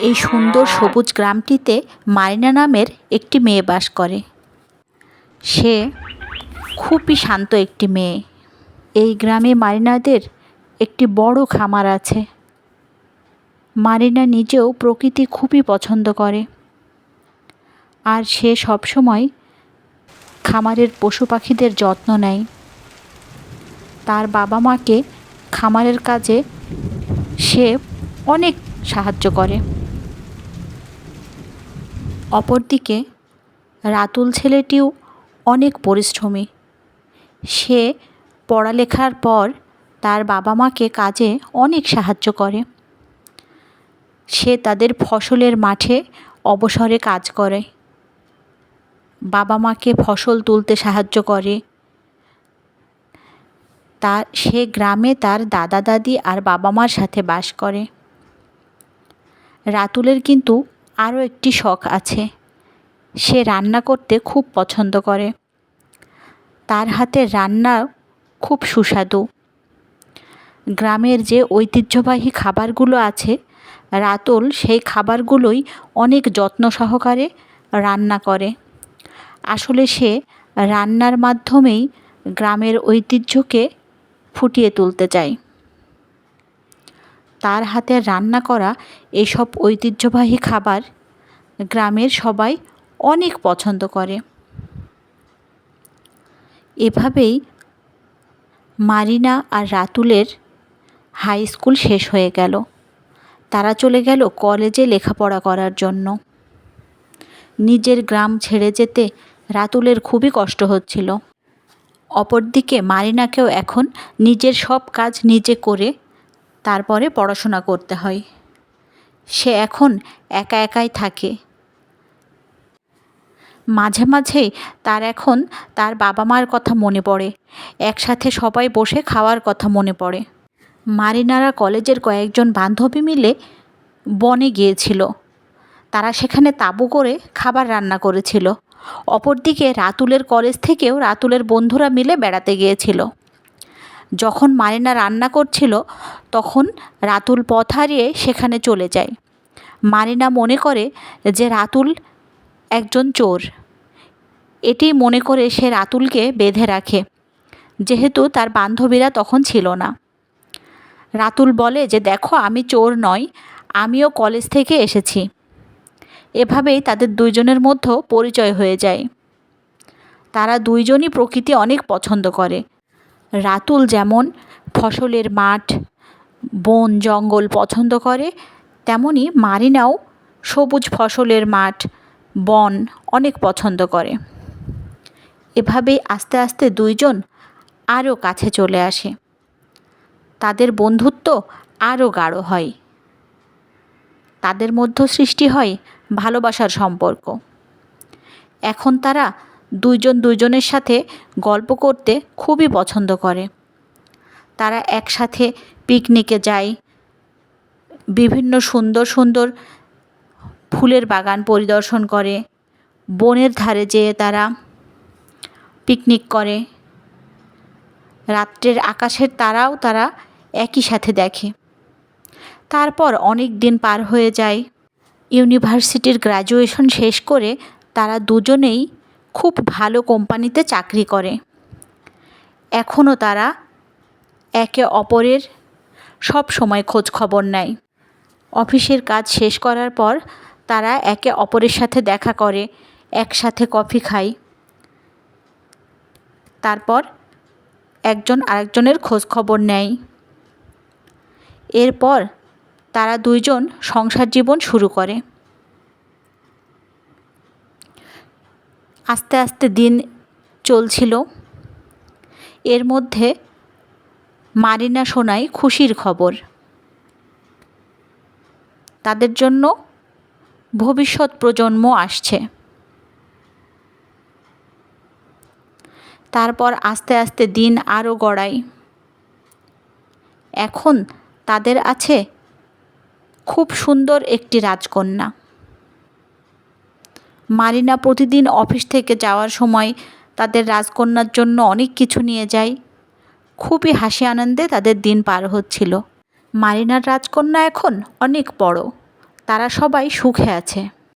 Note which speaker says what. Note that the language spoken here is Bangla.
Speaker 1: এই সুন্দর সবুজ গ্রামটিতে মারিনা নামের একটি মেয়ে বাস করে। সে খুবই শান্ত একটি মেয়ে। এই গ্রামে মারিনাদের একটি বড় খামার আছে। মারিনা নিজেও প্রকৃতি খুবই পছন্দ করে। আর সে সবসময় খামারের পশু পাখিদের যত্ন নেয়। তার বাবা মাকে খামারের কাজে সে অনেক সাহায্য করে। অপরদিকে রাতুল ছেলেটিও অনেক পরিশ্রমী। সে পড়ালেখার পর তার বাবা মাকে কাজে অনেক সাহায্য করে। সে তাদের ফসলের মাঠে অবসরে কাজ করে। বাবা মাকে ফসল তুলতে সাহায্য করে। তার সে গ্রামে তার দাদা দাদি আর বাবা মার সাথে বাস করে। রাতুলের কিন্তু আরও একটি শখ আছে। সে রান্না করতে খুব পছন্দ করে। তার হাতের রান্না খুব সুস্বাদু। গ্রামের যে ঐতিহ্যবাহী খাবারগুলো আছে, রাতুল সেই খাবারগুলোই অনেক যত্ন সহকারে রান্না করে। আসলে সে রান্নার মাধ্যমেই গ্রামের ঐতিহ্যকে ফুটিয়ে তুলতে চায়। তার হাতে রান্না করা এসব ঐতিহ্যবাহী খাবার গ্রামের সবাই অনেক পছন্দ করে। এভাবেই মারিনা আর রাতুলের হাই স্কুল শেষ হয়ে গেল। তারা চলে গেল কলেজে লেখাপড়া করার জন্য। নিজের গ্রাম ছেড়ে যেতে রাতুলের খুবই কষ্ট হচ্ছিল। অপরদিকে মারিনাকেও এখন নিজের সব কাজ নিজে করে তারপরে পড়াশোনা করতে হয়। সে এখন একা একাই থাকে। মাঝে মাঝেই তার এখন তার বাবা মার কথা মনে পড়ে। একসাথে সবাই বসে খাওয়ার কথা মনে পড়ে। মারিনারা কলেজের কয়েকজন বান্ধবী মিলে বনে গিয়েছিল। তারা সেখানে তাঁবু করে খাবার রান্না করেছিল। অপরদিকে রাতুলের কলেজ থেকেও রাতুলের বন্ধুরা মিলে বেড়াতে গিয়েছিল। যখন মারিনা রান্না করছিল, তখন রাতুল পথ হারিয়ে সেখানে চলে যায়। মারিনা মনে করে যে রাতুল একজন চোর। এটি মনে করে সে রাতুলকে বেঁধে রাখে। যেহেতু তার বান্ধবীরা তখন ছিল না। রাতুল বলে যে, দেখো, আমি চোর নয় আমিও কলেজ থেকে এসেছি। এভাবেই তাদের দুইজনের মধ্যে পরিচয় হয়ে যায়। তারা দুইজনই প্রকৃতি অনেক পছন্দ করে। রাতুল যেমন ফসলের মাঠ, বন, জঙ্গল পছন্দ করে, তেমনি মারিনাও সবুজ ফসলের মাঠ, বন অনেক পছন্দ করে। এভাবেই আস্তে আস্তে দুইজন আরও কাছে চলে আসে। তাদের বন্ধুত্ব আরও গাঢ় হয়। তাদের মধ্যে সৃষ্টি হয় ভালোবাসার সম্পর্ক। এখন তারা দুইজন দুইজনের সাথে গল্প করতে খুবই পছন্দ করে। তারা একসাথে পিকনিকে যায়। বিভিন্ন সুন্দর সুন্দর ফুলের বাগান পরিদর্শন করে। বনের ধারে যেয়ে তারা পিকনিক করে। রাত্রের আকাশের তারাও তারা একই সাথে দেখে। তারপর অনেক দিন পার হয়ে যায়। ইউনিভার্সিটির গ্র্যাজুয়েশন শেষ করে তারা দুজনেই খুব ভালো কোম্পানিতে চাকরি করে। এখনও তারা একে অপরের সব সময় খোঁজ খবর নেয়। অফিসের কাজ শেষ করার পর তারা একে অপরের সাথে দেখা করে, একসাথে কফি খায়। তারপর একজন আরেকজনের খোঁজ খবর নেয়। এরপর তারা দুইজন সংসার জীবন শুরু করে। আস্তে আস্তে দিন চলছিল। এর মধ্যে মারিনা শোনায় খুশির খবর। তাদের জন্য ভবিষ্যৎ প্রজন্ম আসছে। তারপর আস্তে আস্তে দিন আরও গড়ায়। এখন তাদের আছে খুব সুন্দর একটি রাজকন্যা। মারিনা প্রতিদিন অফিস থেকে যাওয়ার সময় তাদের রাজকন্যার জন্য অনেক কিছু নিয়ে যায়। খুবই হাসি আনন্দে তাদের দিন পার হচ্ছিল। মারিনার রাজকন্যা এখন অনেক বড়। তারা সবাই সুখে আছে।